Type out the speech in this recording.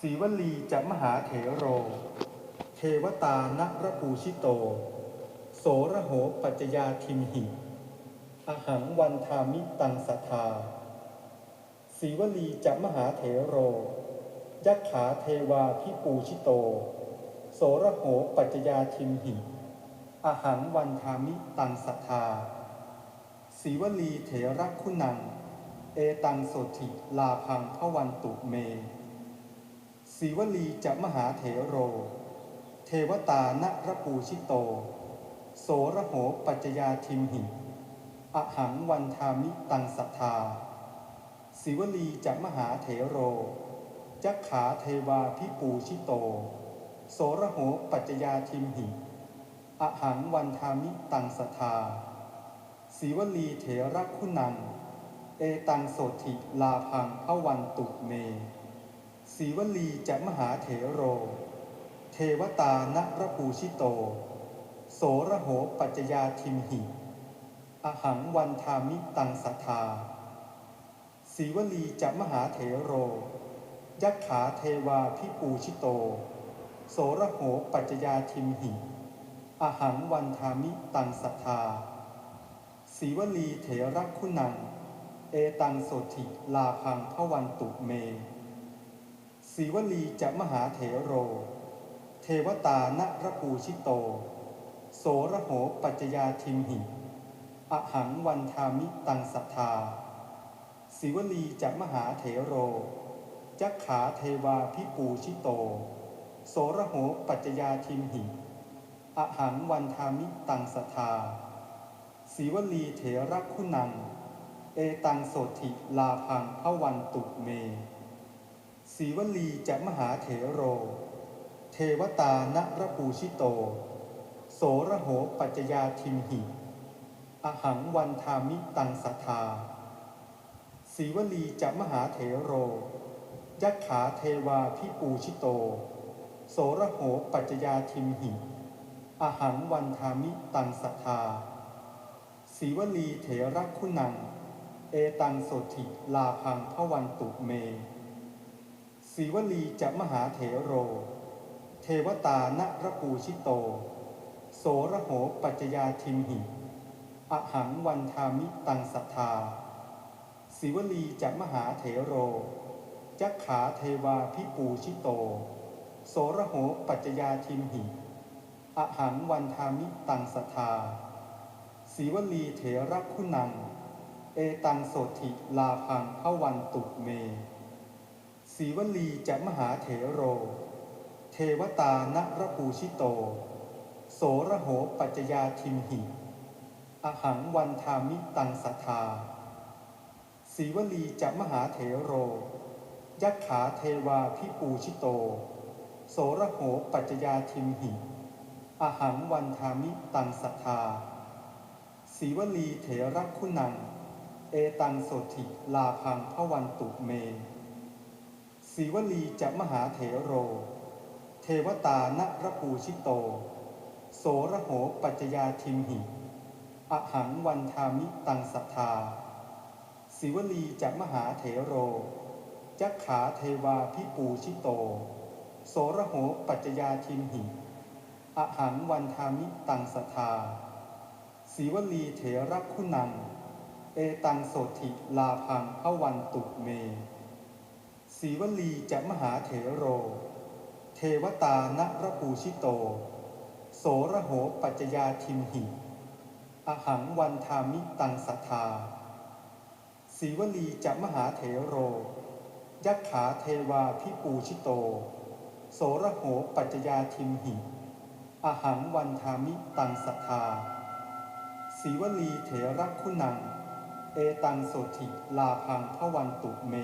สีวลีจะมหาเถโร เทวตานระปูชิโต โสระโหปัจจยาทิมหิอหังวันทามิตังสัทาสีวลีจะมหาเถโร ยักขาเทวาพิปูชิโต โสระโหปัจจยาทิมหิอหังวันทามิตังสัทาสีวลีเถระคุณัง เอตังโสถิลาพังพวันตุเม สีวลีจะมหาเถโร เทวตานระปูชิโต โสระโหปัจจยาทิมหิอหังวันทามิตังสัทธาสีวลีจะมหาเถโร จักขาเทวาพิปูชิโต โสระโหปัจจยาทิมหิอหังวันทามิตังสัทธาสีวลีเถระคุณัง เอตังโสถิลาพังพวันตุเม สีวลีจะมหาเถโร เทวตานระปูชิโต โสระโหปัจจยาทิมหิ อหังวันทามิตังสัทธาสีวลีจะมหาเถโร ยักขาเทวาพิปูชิโต โสระโหปัจจยาทิมหิ อหังวันทามิตังสัทธาสีวลีเถระคุณัง เอตังโสถิลาพังพวันตุเม สีวลีจะมหาเถโร เทวตานระปูชิโต โสระโหปัจจยาทิมหิ อหังวันทามิตังสัทธาสีวลีจะมหาเถโร จักขาเทวาพิปูชิโต โสระโหปัจจยาทิมหิ อหังวันทามิตังสัทธาสีวลีเถระคุณัง เอตังโสถิลาพังพวันตุเม สีวลีจะมหาเถโร เทวตานระปูชิโต โสระโหปัจจยาทิมหิ อหังวันทามิตังสัทธาสีวลีจะมหาเถโร ยักขาเทวาพิปูชิโต โสระโหปัจจยาทิมหิ อหังวันทามิตังสัทธาสีวลีเถระคุณัง เอตังโสถิลาพังพวันตุเม สีวลีจะมหาเถโร เทวตานระปูชิโต โสระโหปัจจยาทิมหิ อหังวันทามิตังสัทธาสีวลีจะมหาเถโร จักขาเทวาพิปูชิโต โสระโหปัจจยาทิมหิ อหังวันทามิตังสัทธาสีวลีเถระคุณัง เอตังโสถิลาพังพวันตุเม สีวลีจะมหาเถโร เทวตานระปูชิโต โสระโหปัจจยาทิมหิ อหังวันทามิตังสัทธาสีวลีจะมหาเถโร ยักขาเทวาพิปูชิโต โสระโหปัจจยาทิมหิ อหังวันทามิตังสัทธาสีวลีเถระคุณัง เอตังโสถิลาพังพวันตุเม สีวลีจะมหาเถโร เทวตานรปูชิโต โสระโหปัจจยาทิมหิ อหังวันทามิตังสัทธาสีวลีจะมหาเถโร จักขาเทวาพิปูชิโต โสระโหปัจจยาทิมหิ อหังวันทามิตังสัทธาสีวลีเถระคุณัง เอตังโสถิลาพังพวันตุเม สีวลีจะมหาเถโร เทวตานระปูชิโต โสระโหปัจจยาทิมหิ อหังวันทามิตังสัทธาสีวลีจะมหาเถโร ยักขาเทวาพิปูชิโต โสระโหปัจจยาทิมหิ อหังวันทามิตังสัทธาสีวลีเถระคุณัง เอตังโสถิลาพังพวันตุเม